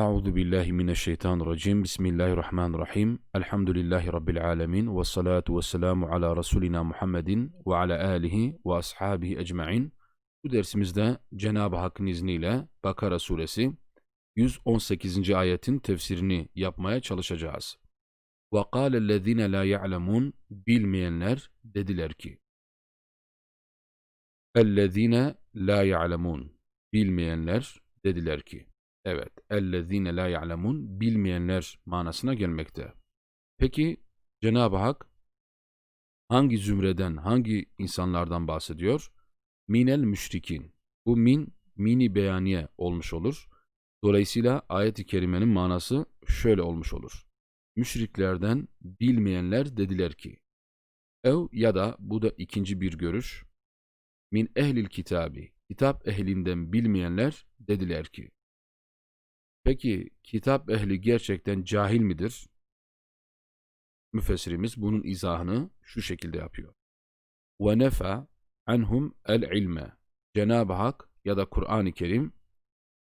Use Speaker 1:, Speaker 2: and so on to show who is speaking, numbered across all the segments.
Speaker 1: Euzu billahi mineşşeytanirracim. Bismillahirrahmanirrahim. Elhamdülillahi rabbil alamin ve salatu vesselamu ala rasulina Muhammedin ve ala alihi ve ashabihi ecmaîn. Bu dersimizde Cenab-ı Hakk'ın izniyle Bakara suresi 118. ayetin tefsirini yapmaya çalışacağız. Ve kâlellezîne lâ ya'lemûn bilmeyenler dediler ki Ellezîne lâ ya'lemûn bilmeyenler dediler ki Evet, ellezîne lâ ya'lemûn bilmeyenler manasına gelmekte. Peki Cenab-ı Hak hangi zümreden, hangi insanlardan bahsediyor? Minel müşrikin. Bu min, mini beyaniye olmuş olur. Dolayısıyla ayet-i kerimenin manası şöyle olmuş olur. Müşriklerden bilmeyenler dediler ki, ev ya da bu da ikinci bir görüş, min ehlil kitabi, kitap ehlinden bilmeyenler dediler ki, Peki kitap ehli gerçekten cahil midir? Müfessirimiz bunun izahını şu şekilde yapıyor. Ve nefa anhum el ilme. Cenab-ı Hak ya da Kur'an-ı Kerim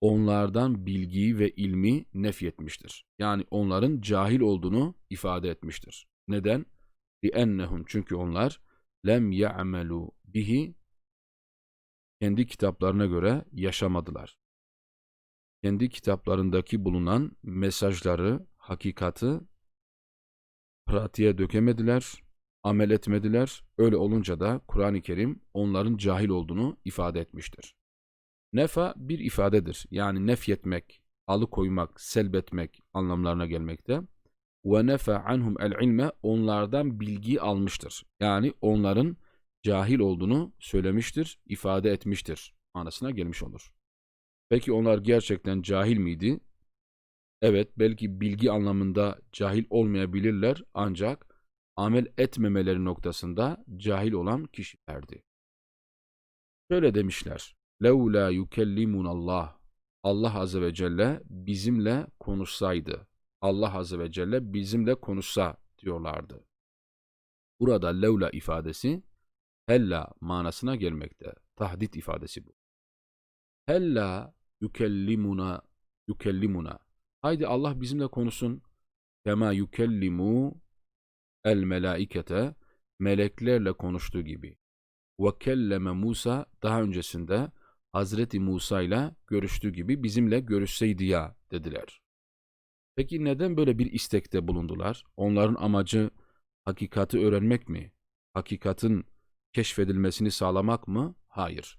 Speaker 1: onlardan bilgiyi ve ilmi nefyetmiştir. Yani onların cahil olduğunu ifade etmiştir. Neden? لِأَنَّهُمْ Çünkü onlar lem ya'melu bihi kendi kitaplarına göre yaşamadılar kendi kitaplarındaki bulunan mesajları, hakikati pratiğe dökemediler, amel etmediler. Öyle olunca da Kur'an-ı Kerim onların cahil olduğunu ifade etmiştir. Nefa bir ifadedir. Yani nefyetmek, alıkoymak, selbetmek anlamlarına gelmekte. Ve nefa anhum el ilme onlardan bilgi almıştır. Yani onların cahil olduğunu söylemiştir, ifade etmiştir manasına gelmiş olur. Peki onlar gerçekten cahil miydi? Evet, belki bilgi anlamında cahil olmayabilirler ancak amel etmemeleri noktasında cahil olan kişilerdi. Şöyle demişler. لَوْلَا يُكَلِّمُنَ Allah. Allah Azze ve Celle bizimle konuşsaydı. Allah Azze ve Celle bizimle konuşsa diyorlardı. Burada levla ifadesi hella manasına gelmekte. Tahdit ifadesi bu. Hella yükellimuna yükellimuna. Haydi Allah bizimle konuşsun. Kema yükellimu el melaikete meleklerle konuştuğu gibi. Ve kelleme Musa daha öncesinde Hazreti Musa ile görüştüğü gibi bizimle görüşseydi ya dediler. Peki neden böyle bir istekte bulundular? Onların amacı hakikati öğrenmek mi? Hakikatin keşfedilmesini sağlamak mı? Hayır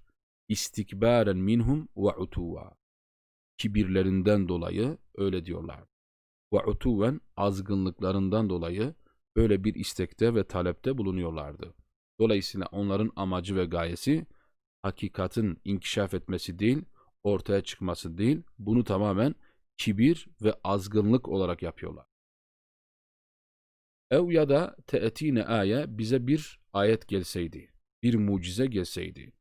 Speaker 1: istikbaren minhum ve utuva. Kibirlerinden dolayı öyle diyorlar. Ve utuven azgınlıklarından dolayı böyle bir istekte ve talepte bulunuyorlardı. Dolayısıyla onların amacı ve gayesi hakikatin inkişaf etmesi değil, ortaya çıkması değil, bunu tamamen kibir ve azgınlık olarak yapıyorlar. Ev ya da te'etine aya bize bir ayet gelseydi, bir mucize gelseydi.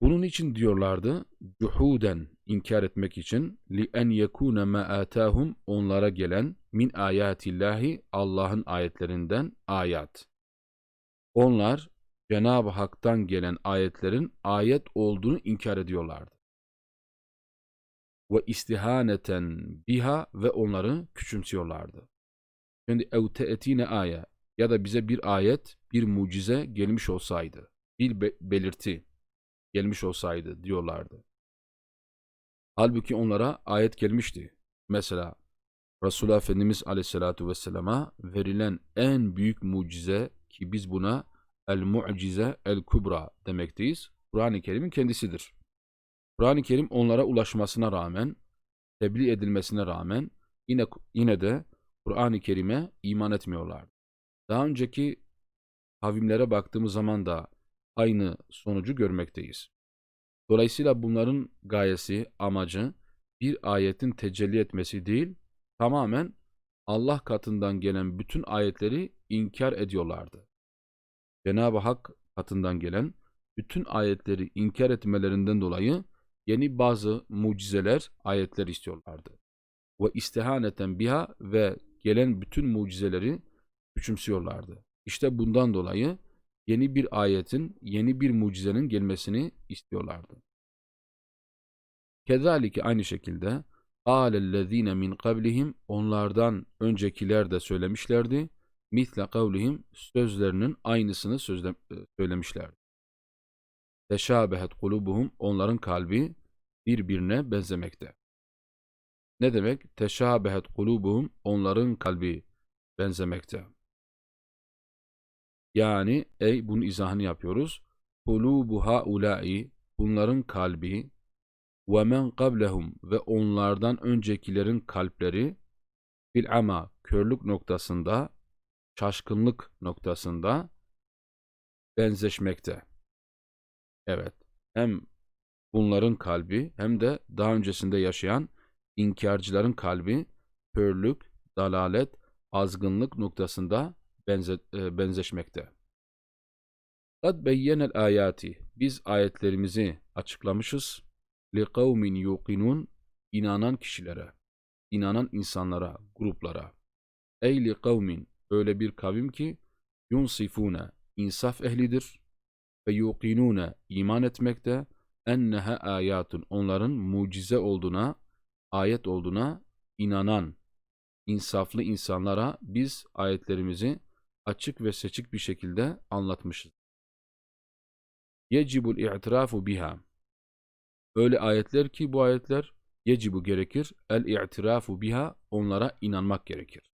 Speaker 1: Bunun için diyorlardı, cuhuden inkar etmek için li en yekune ma onlara gelen min ayatillahi Allah'ın ayetlerinden ayat. Onlar Cenab-ı Hak'tan gelen ayetlerin ayet olduğunu inkar ediyorlardı. Ve istihaneten biha ve onları küçümsüyorlardı. Şimdi evteetine aya ya da bize bir ayet, bir mucize gelmiş olsaydı, bir be belirti, gelmiş olsaydı diyorlardı. Halbuki onlara ayet gelmişti. Mesela Resulullah Efendimiz Aleyhisselatü Vesselam'a verilen en büyük mucize ki biz buna el-mu'cize el-kubra demekteyiz. Kur'an-ı Kerim'in kendisidir. Kur'an-ı Kerim onlara ulaşmasına rağmen, tebliğ edilmesine rağmen yine yine de Kur'an-ı Kerim'e iman etmiyorlar. Daha önceki kavimlere baktığımız zaman da aynı sonucu görmekteyiz. Dolayısıyla bunların gayesi, amacı bir ayetin tecelli etmesi değil, tamamen Allah katından gelen bütün ayetleri inkar ediyorlardı. Cenab-ı Hak katından gelen bütün ayetleri inkar etmelerinden dolayı yeni bazı mucizeler, ayetler istiyorlardı. Ve istihaneten biha ve gelen bütün mucizeleri küçümsüyorlardı. İşte bundan dolayı yeni bir ayetin, yeni bir mucizenin gelmesini istiyorlardı. Kezalike aynı şekilde Âlellezîne min kablihim onlardan öncekiler de söylemişlerdi. Mitle kavlihim sözlerinin aynısını sözle, e, söylemişlerdi. Teşâbehet kulubuhum onların kalbi birbirine benzemekte. Ne demek? Teşâbehet kulubuhum onların kalbi benzemekte. Yani ey bunun izahını yapıyoruz. Kulubu haulâi bunların kalbi ve men qablehum ve onlardan öncekilerin kalpleri fil ama körlük noktasında şaşkınlık noktasında benzeşmekte. Evet. Hem bunların kalbi hem de daha öncesinde yaşayan inkarcıların kalbi körlük, dalalet, azgınlık noktasında benze, e, benzeşmekte. Kad beyyenel ayati biz ayetlerimizi açıklamışız. Li kavmin yuqinun inanan kişilere, inanan insanlara, gruplara. Ey li kavmin öyle bir kavim ki yunsifune insaf ehlidir ve yuqinune iman etmekte enneha ayatun onların mucize olduğuna, ayet olduğuna inanan insaflı insanlara biz ayetlerimizi açık ve seçik bir şekilde anlatmışız. Yecibul i'tirafu biha. Öyle ayetler ki bu ayetler yecibu gerekir. El i'tirafu biha onlara inanmak gerekir.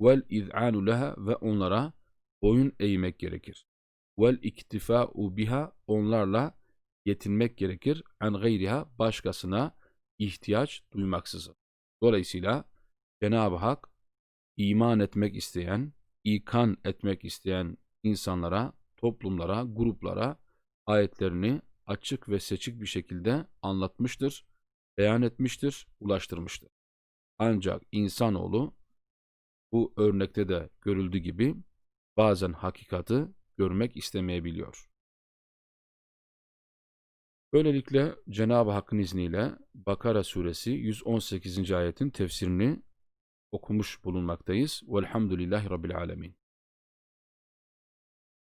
Speaker 1: Vel iz'anu leha ve onlara boyun eğmek gerekir. Vel iktifa'u biha onlarla yetinmek gerekir. En gayriha başkasına ihtiyaç duymaksızın. Dolayısıyla Cenab-ı Hak iman etmek isteyen, ikan etmek isteyen insanlara, toplumlara, gruplara ayetlerini açık ve seçik bir şekilde anlatmıştır, beyan etmiştir, ulaştırmıştır. Ancak insanoğlu bu örnekte de görüldüğü gibi bazen hakikati görmek istemeyebiliyor. Böylelikle Cenab-ı Hakk'ın izniyle Bakara suresi 118. ayetin tefsirini okumuş bulunmaktayız. Velhamdülillahi Rabbil alemin.